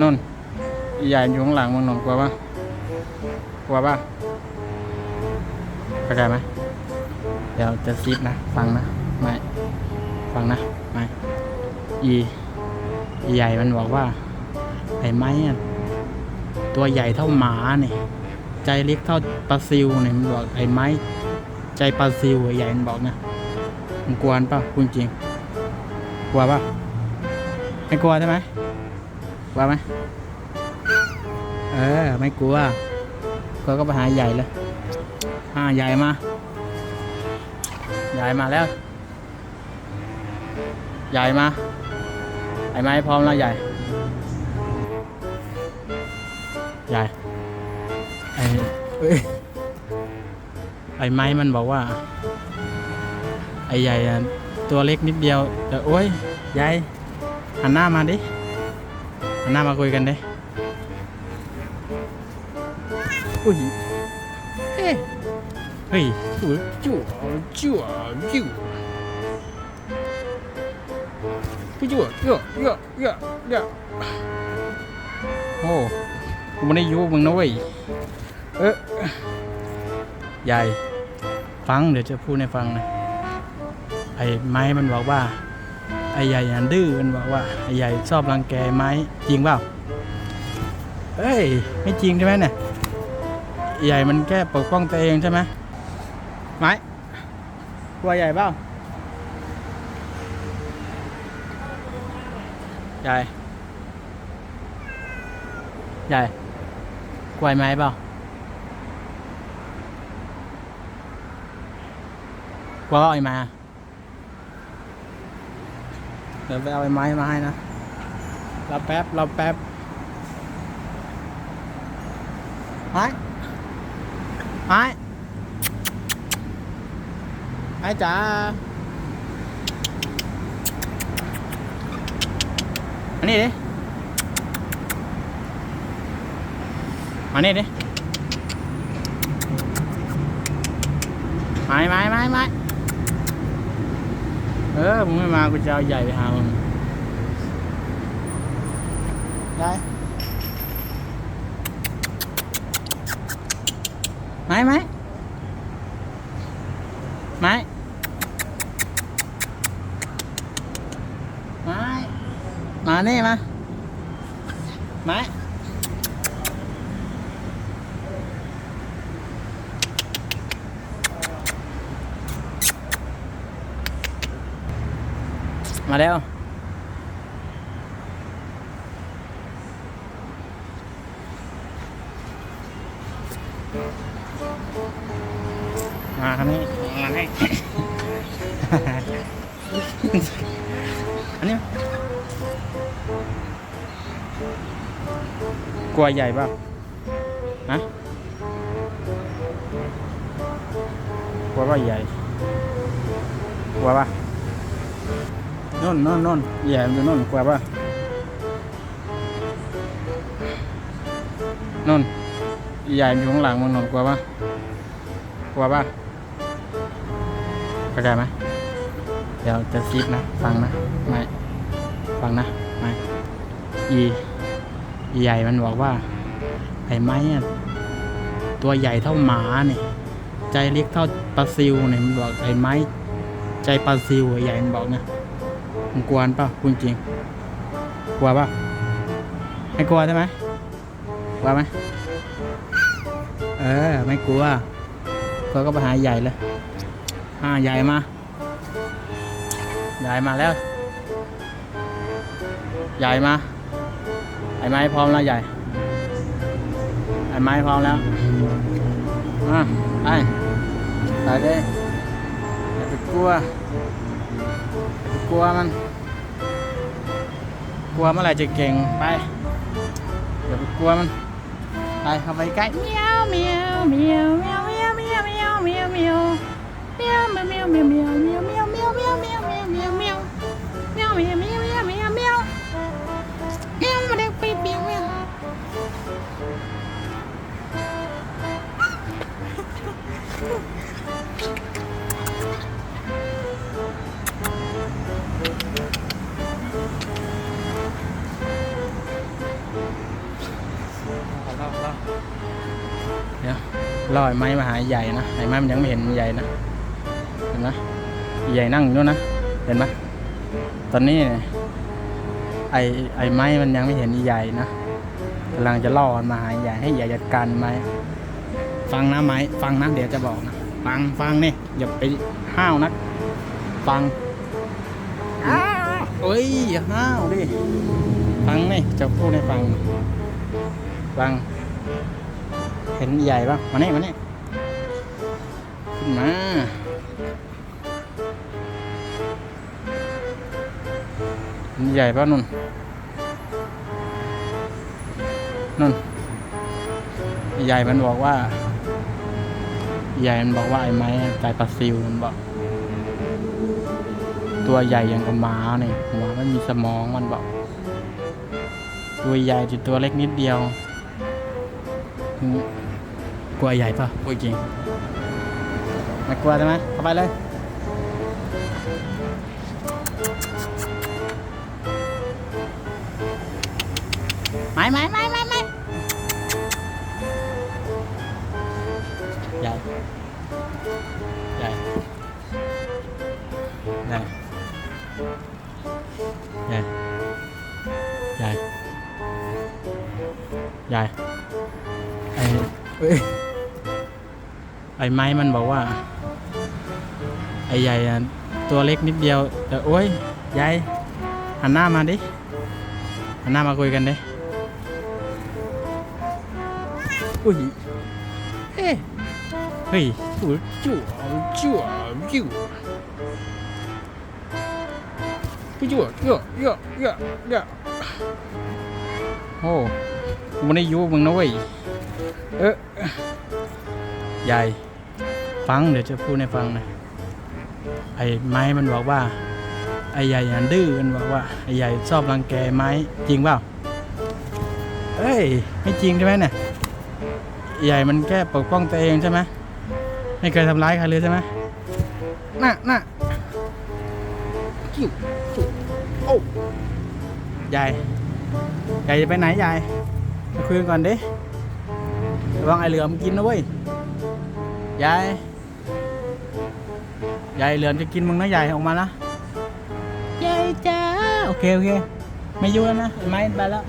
นนใหญ่อยู่ข้างหลังมึงนนกลัวปะกลัวปะเข้าใจไหมเดี๋ยวจะซิปนะ ฟังนะไม่ฟังนะไม่อีใหญ่มันบอกว่าไอ้ไม้อะตัวใหญ่เท่าหมาเนี่ยใจเล็กเท่าปลาซิวเนี่ยมันบอกไอ้ไม้ใจปลาซิวใหญ่มันบอกนะมึงกลัวนป่ะพูดจริงกลัวป่ะ ไม่กลัวใช่ไหมกลัวไหมเออ ไม่กลัวกลัวก็ไปหาใหญ่เลยอ่าใหญ่มา ใหญ่มาแล้ว ใหญ่มาไอ้ไม้พร้อมแล้วใหญ่ ใหญ่ ไอ้ไอ้ไม้มันบอกว่า ไอ้ใหญ่ตัวเล็กนิดเดียวแต่โอ้ยใหญ่ หันหน้ามาดิหันหน้ามาคุยกันดิอุ้ยเอ้ยเฮ้ยอุ๊ยจั่วจั่วจั่วจั่วจั่วจั่วจั่วจั่วโอ้กูไม่ได้ยุมึงนะเว้ยเออใหญ่ฟังเดี๋ยวจะพูดให้ฟังนะไอ้ไม้มันบอกว่า ไอ้ใหญ่อันดื้อมันบอกว่าไอ้ใหญ่ชอบรังแกไม้จริงเปล่าเอ้ยไม่จริงใช่ไหมเนี่ยใหญ่มันแค่ปกป้องตัวเองใช่ไหมไม้กลัวใหญ่เปล่าใหญ่ใหญ่กลัวไอ้ไม้เปล่ากลัวไอ้ม้อะ เดี๋ยวไปเอาไอ้ไม้มาให้นะเรอแป๊บเรอแป๊บไม้ไม้ไม้จ๋ามานี่ดิมานี่ดิไม้ไม้ไม้ไม้ เออมึงไม่มากูจะเอาใหญ่ไปหามึงได้ไหมไหมไหมไหมมานี่มาไหม มาแล้ว มาครับนี่มาให้ อันนี้กลัวใหญ่เปล่าฮะกลัวว่าใหญ่กลัวป่ะ นู่นนู่นนู่นใหญ่มันอยู่นู่นกลัวป่ะนู่นใหญ่อยู่ข้างหลังมึงนู่นกลัวป่ะกลัวป่ะเข้าใจไหมเดี๋ยวจะซิปนะ ฟังนะ ไม่ ฟังนะ ไม่ อีใหญ่มันบอกว่า ไอ้ไม้อะตัวใหญ่เท่าหมาเนี่ยใจเล็กเท่าปลาซิวเนี่ยมันบอกไอ้ไม้ ใจปลาซิวใหญ่มันบอกนะ มึงกลัวเปล่ะพูดจริงกลัวเปล่ะไม่กลัวใช่ไหมกลัวไหมเออ ไม่กลัวกลัวก็ไปหาใหญ่เลยอ่าใหญ่มาใหญ่มาแล้ว ใหญ่มาไอ้ไม้พร้อมแล้วใหญ่ไอ้ไม้พร้อมแล้วมาไปไปเลยอย่าไปกลัว กลัวมัน กลัวเมื่อไหร่จะเก่งไปอย่าไปกลัวมันไปเข้าไปใกล้เมียวเมียวเมียวเมียวเมียวเมียวเมียวเมียวเมียวเมียวเมียวเมียว ล่อไอ้ไม้มาหาใหญ่นะไอ้ไม้มันยังไม่เห็นใหญ่นะเห็นไหมใหญ่นั่งอยู่นู่นนะเห็นไหมตอนนี้ไอ้ไอ้ไม้มันยังไม่เห็นใหญ่นะกำลังจะล่อมาหาใหญ่ให้ใหญ่จัดการไม้ฟังนะไม้ฟังนะเดี๋ยวจะบอกนะฟังฟังนี่อย่าไปห้าวนักฟังอ้าวเอ้ยอย่าห้าวดิฟังนี่จะพูดให้ฟังฟัง เห็นใหญ่ปะมาเนี่ยมาเนี่ยขึ้นมาเห็นใหญ่ปะนุ่นนุ่นใหญ่มันบอกว่า ใหญ่มันบอกว่าไอ้ไม้ไก่ปลาซิวมันบอกตัวใหญ่อย่างกับหมาเนี่ยหัวมันมีสมองมันบอก ตัวใหญ่แต่ตัวเล็กนิดเดียวอืม ลัวใหญ่ป่ะกลัวจริงไม่กลัวใช่ไหมเข้าไปเลย ไม่ไม่ไม่ไม่ไม่ใหญ่ใหญ่ใหญ่ใหญ่ใหญ่ใหญ่ไอ้เอ้ย ไอ้ไม้มันบอกว่า ไอ้ใหญ่อะตัวเล็กนิดเดียวแต่โอ้ยใหญ่หันหน้ามาดิหันหน้ามาคุยกันดิอุ้ยเอ๊ะเฮ้ยจั่วจั่วจั่วจั่วจั่วจั่วจั่วจั่วจั่วโอ้กูไม่ได้ยุมึงนะเว้ยเออ ใหญ่ฟังเดี๋ยวจะพูดให้ฟังหนะไอ้ไม้มันบอกว่า ไอ้ใหญ่ยันดื้อมันบอกว่าไอ้ใหญ่ชอบรังแกไม้จริงเปล่าเอ้ยไม่จริงใช่ไหมเนี่ยใหญ่มันแค่ปกป้องตัวเองใช่ไหมไม่เคยทำร้ายใครเลยใช่ไหมน่ะน่ะกิ้วคิวโอ้ใหญ่ใหญ่จะไปไหนใหญ่คุยกันก่อนดิระวังไอเหลือมกินนะเว้ย ยาย ยายเหลือมจะกินมึงนะยายออกมานะยายจ้า โอเค โอเค ไม่ยุ่งแล้วนะไอ้ไม้ไปแล้วไ